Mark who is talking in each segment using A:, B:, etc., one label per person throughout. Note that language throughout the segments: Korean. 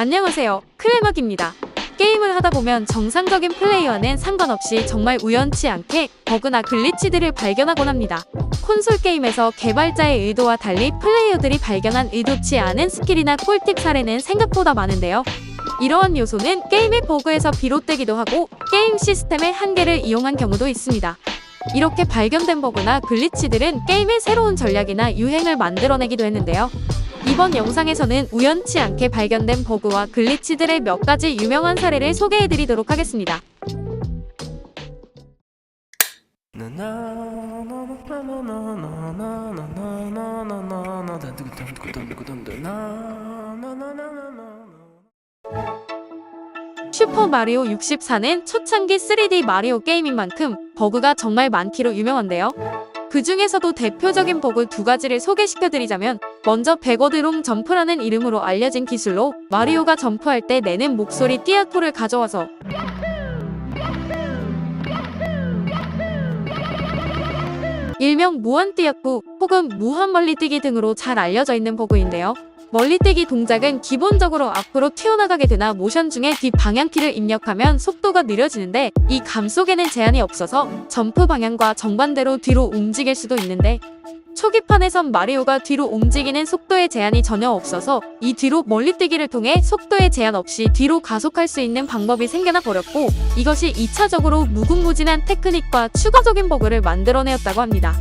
A: 안녕하세요. 클레막입니다. 게임을 하다 보면 정상적인 플레이와는 상관없이 정말 우연치 않게 버그나 글리치들을 발견하곤 합니다. 콘솔 게임에서 개발자의 의도와 달리 플레이어들이 발견한 의도치 않은 스킬이나 꿀팁 사례는 생각보다 많은데요. 이러한 요소는 게임의 버그에서 비롯되기도 하고 게임 시스템의 한계를 이용한 경우도 있습니다. 이렇게 발견된 버그나 글리치들은 게임의 새로운 전략이나 유행을 만들어내기도 했는데요. 이번 영상에서는 우연치 않게 발견된 버그와 글리치들의 몇 가지 유명한 사례를 소개해드리도록 하겠습니다. 슈퍼 마리오 64는 초창기 3D 마리오 게임인 만큼 버그가 정말 많기로 유명한데요. 그 중에서도 대표적인 버그 두 가지를 소개시켜드리자면 먼저 백워드롱 점프라는 이름으로 알려진 기술로 마리오가 점프할 때 내는 목소리 띠아코를 가져와서 일명 무한띠약구 혹은 무한 멀리뛰기 등으로 잘 알려져 있는 버그인데요. 멀리뛰기 동작은 기본적으로 앞으로 튀어나가게 되나 모션 중에 뒷 방향키를 입력하면 속도가 느려지는데 이 감 속에는 제한이 없어서 점프 방향과 정반대로 뒤로 움직일 수도 있는데 초기판에선 마리오가 뒤로 움직이는 속도에 제한이 전혀 없어서 이 뒤로 멀리뛰기를 통해 속도에 제한 없이 뒤로 가속할 수 있는 방법이 생겨나 버렸고 이것이 2차적으로 무궁무진한 테크닉과 추가적인 버그를 만들어내었다고 합니다.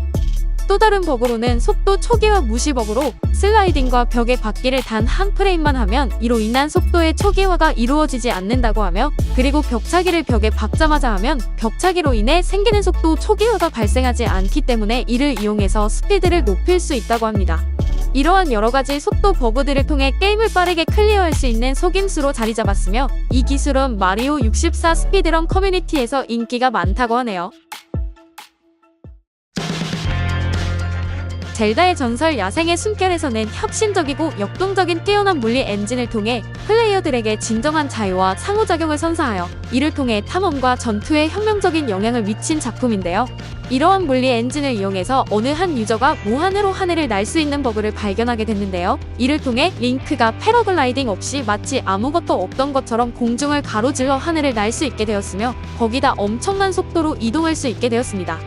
A: 또 다른 버그로는 속도 초기화 무시 버그로 슬라이딩과 벽의 바퀴를 단 한 프레임만 하면 이로 인한 속도의 초기화가 이루어지지 않는다고 하며 그리고 벽차기를 벽에 박자마자 하면 벽차기로 인해 생기는 속도 초기화가 발생하지 않기 때문에 이를 이용해서 스피드를 높일 수 있다고 합니다. 이러한 여러 가지 속도 버그들을 통해 게임을 빠르게 클리어할 수 있는 속임수로 자리 잡았으며 이 기술은 마리오 64 스피드런 커뮤니티에서 인기가 많다고 하네요. 젤다의 전설 야생의 숨결에서는 혁신적이고 역동적인 뛰어난 물리 엔진을 통해 플레이어들에게 진정한 자유와 상호작용을 선사하여 이를 통해 탐험과 전투에 혁명적인 영향을 미친 작품인데요. 이러한 물리 엔진을 이용해서 어느 한 유저가 무한으로 하늘을 날 수 있는 버그를 발견하게 됐는데요. 이를 통해 링크가 패러글라이딩 없이 마치 아무것도 없던 것처럼 공중을 가로질러 하늘을 날 수 있게 되었으며 거기다 엄청난 속도로 이동할 수 있게 되었습니다.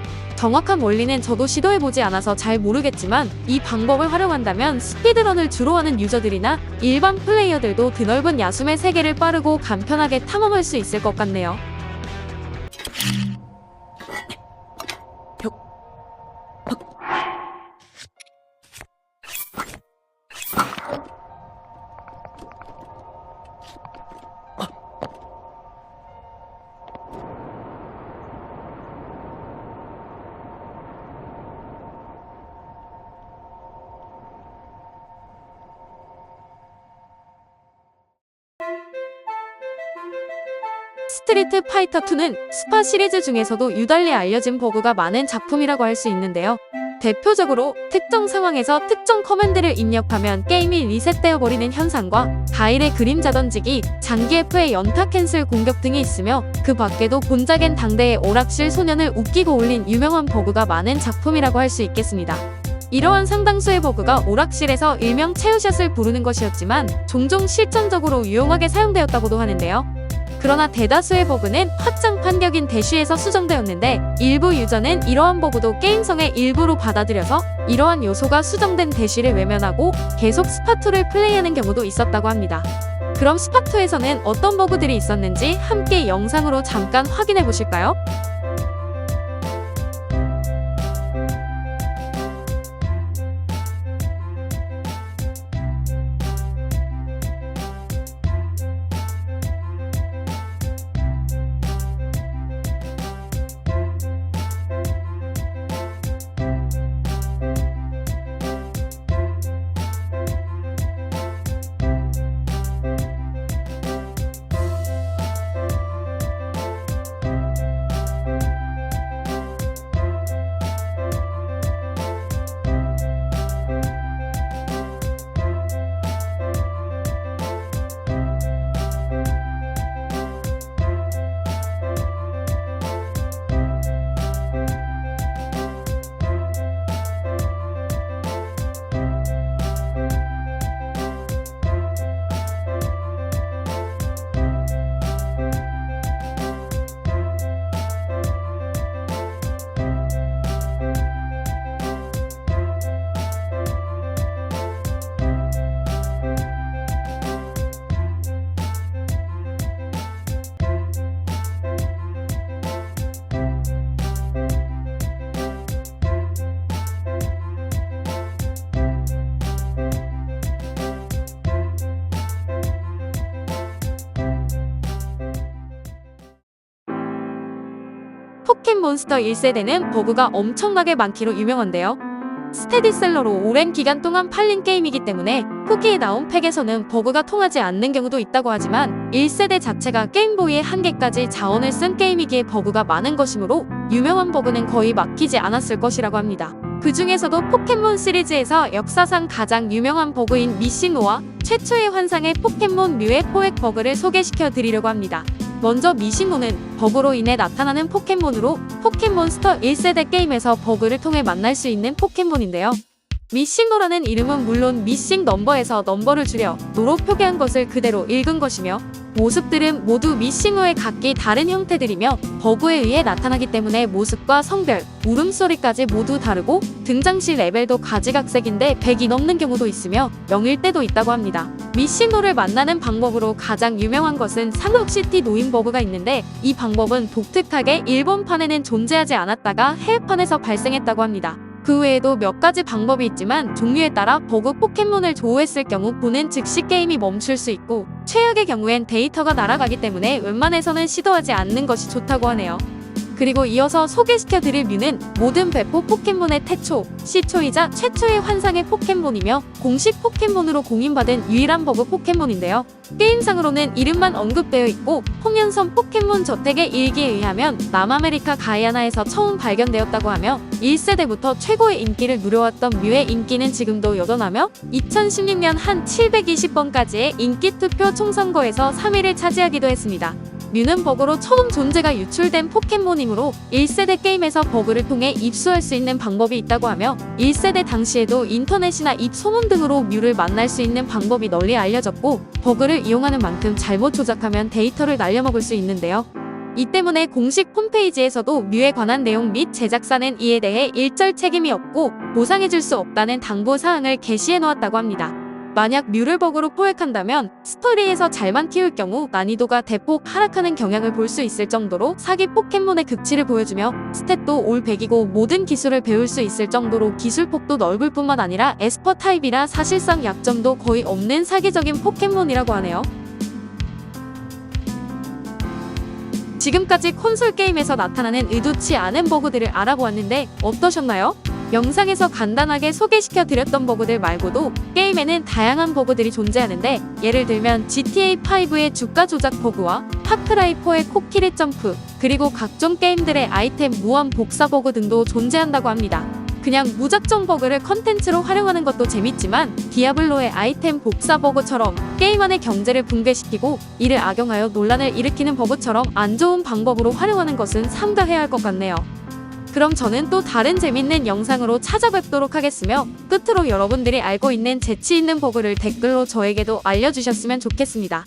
A: 정확한 원리는 저도 시도해보지 않아서 잘 모르겠지만 이 방법을 활용한다면 스피드런을 주로 하는 유저들이나 일반 플레이어들도 드넓은 야숨의 세계를 빠르고 간편하게 탐험할 수 있을 것 같네요. 스트리트 파이터 2는 스파 시리즈 중에서도 유달리 알려진 버그가 많은 작품이라고 할 수 있는데요. 대표적으로 특정 상황에서 특정 커맨드를 입력하면 게임이 리셋되어 버리는 현상과 가일의 그림자 던지기, 장기 F의 연타 캔슬 공격 등이 있으며 그 밖에도 본작엔 당대의 오락실 소년을 웃기고 올린 유명한 버그가 많은 작품이라고 할 수 있겠습니다. 이러한 상당수의 버그가 오락실에서 일명 체우샷을 부르는 것이었지만 종종 실전적으로 유용하게 사용되었다고도 하는데요. 그러나 대다수의 버그는 확장 판격인 대쉬에서 수정되었는데 일부 유저는 이러한 버그도 게임성의 일부로 받아들여서 이러한 요소가 수정된 대쉬를 외면하고 계속 스파2를 플레이하는 경우도 있었다고 합니다. 그럼 스파2에서는 어떤 버그들이 있었는지 함께 영상으로 잠깐 확인해 보실까요? 포켓몬스터 1세대는 버그가 엄청나게 많기로 유명한데요. 스테디셀러로 오랜 기간 동안 팔린 게임이기 때문에 후기에 나온 팩에서는 버그가 통하지 않는 경우도 있다고 하지만 1세대 자체가 게임보이의 한계까지 자원을 쓴 게임이기에 버그가 많은 것이므로 유명한 버그는 거의 막히지 않았을 것이라고 합니다. 그 중에서도 포켓몬 시리즈에서 역사상 가장 유명한 버그인 미싱노와 최초의 환상의 포켓몬 뮤의 포획 버그를 소개시켜 드리려고 합니다. 먼저 미싱노는 버그로 인해 나타나는 포켓몬으로 포켓몬스터 1세대 게임에서 버그를 통해 만날 수 있는 포켓몬인데요. 미싱노라는 이름은 물론 미싱 넘버에서 넘버를 줄여 노로 표기한 것을 그대로 읽은 것이며 모습들은 모두 미싱어의 각기 다른 형태들이며 버그에 의해 나타나기 때문에 모습과 성별, 울음소리까지 모두 다르고 등장 시 레벨도 가지각색인데 100이 넘는 경우도 있으며 0일 때도 있다고 합니다. 미싱노를 만나는 방법으로 가장 유명한 것은 삼국시티 노인 버그가 있는데 이 방법은 독특하게 일본판에는 존재하지 않았다가 해외판에서 발생했다고 합니다. 그 외에도 몇 가지 방법이 있지만 종류에 따라 버그 포켓몬을 조우했을 경우 보는 즉시 게임이 멈출 수 있고 최악의 경우엔 데이터가 날아가기 때문에 웬만해서는 시도하지 않는 것이 좋다고 하네요. 그리고 이어서 소개시켜 드릴 뮤는 모든 배포 포켓몬의 태초, 시초이자 최초의 환상의 포켓몬이며 공식 포켓몬으로 공인받은 유일한 버그 포켓몬인데요. 게임상으로는 이름만 언급되어 있고 홍연선 포켓몬 저택의 일기에 의하면 남아메리카 가이아나에서 처음 발견되었다고 하며 1세대부터 최고의 인기를 누려왔던 뮤의 인기는 지금도 여전하며 2016년 한 720번까지의 인기 투표 총선거에서 3위를 차지하기도 했습니다. 뮤는 버그로 처음 존재가 유출된 포켓몬이므로 1세대 게임에서 버그를 통해 입수할 수 있는 방법이 있다고 하며 1세대 당시에도 인터넷이나 입 소문 등으로 뮤를 만날 수 있는 방법이 널리 알려졌고 버그를 이용하는 만큼 잘못 조작하면 데이터를 날려먹을 수 있는데요. 이 때문에 공식 홈페이지에서도 뮤에 관한 내용 및 제작사는 이에 대해 일절 책임이 없고 보상해줄 수 없다는 당부 사항을 게시해 놓았다고 합니다. 만약 뮤를 버그로 포획한다면 스토리에서 잘만 키울 경우 난이도가 대폭 하락하는 경향을 볼 수 있을 정도로 사기 포켓몬의 극치를 보여주며 스탯도 올 100이고 모든 기술을 배울 수 있을 정도로 기술폭도 넓을 뿐만 아니라 에스퍼 타입이라 사실상 약점도 거의 없는 사기적인 포켓몬이라고 하네요. 지금까지 콘솔 게임에서 나타나는 의도치 않은 버그들을 알아보았는데 어떠셨나요? 영상에서 간단하게 소개시켜 드렸던 버그들 말고도 게임에는 다양한 버그들이 존재하는데 예를 들면 GTA5의 주가 조작 버그와 파크라이4의 코끼리 점프 그리고 각종 게임들의 아이템 무한 복사 버그 등도 존재한다고 합니다. 그냥 무작정 버그를 컨텐츠로 활용하는 것도 재밌지만 디아블로의 아이템 복사 버그처럼 게임 안의 경제를 붕괴시키고 이를 악용하여 논란을 일으키는 버그처럼 안 좋은 방법으로 활용하는 것은 삼가해야 할 것 같네요. 그럼 저는 또 다른 재밌는 영상으로 찾아뵙도록 하겠으며 끝으로 여러분들이 알고 있는 재치 있는 버그를 댓글로 저에게도 알려주셨으면 좋겠습니다.